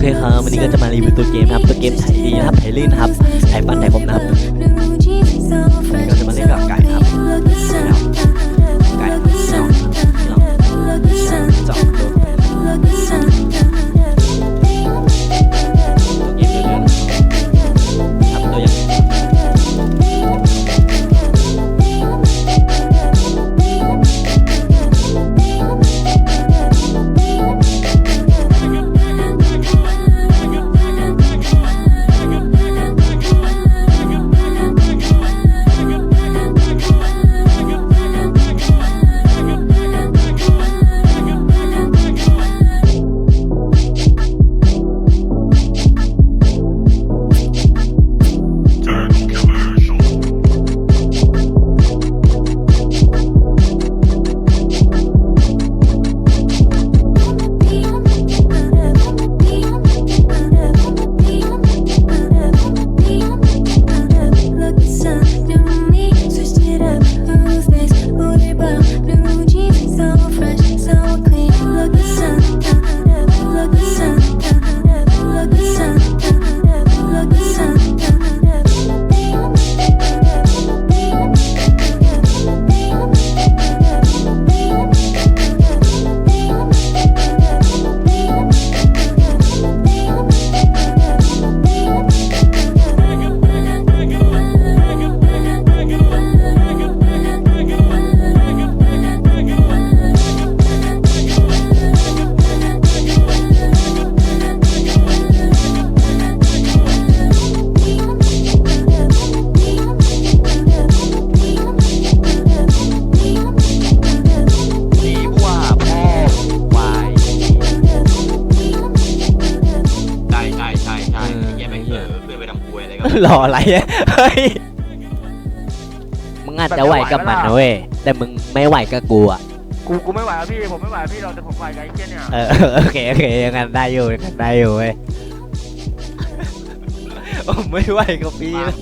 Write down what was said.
เคครับวันนี้ก็จะมารีวิวตัวเกมครับ ตัวเกมไถดีนะครับไถลื่นครับไถปั้นไถคมนะครับ หล่ออะไรอะเฮ้ยมึงอาจจะไหวกับมันนะเว้ยแต่มึงไม่ไหวกับกูอะกูกูไม่ไหวแล้วพี่ ผมไม่ไหวแล้วพี่เราจะผมไหวกับไอ้เจ้ยเนี่ยเออโอเคโอเคอยังงั้นได้อยู่อยังงั้นได้อยู่เว้ยโอ้ไม่ไหวกับพี่นะ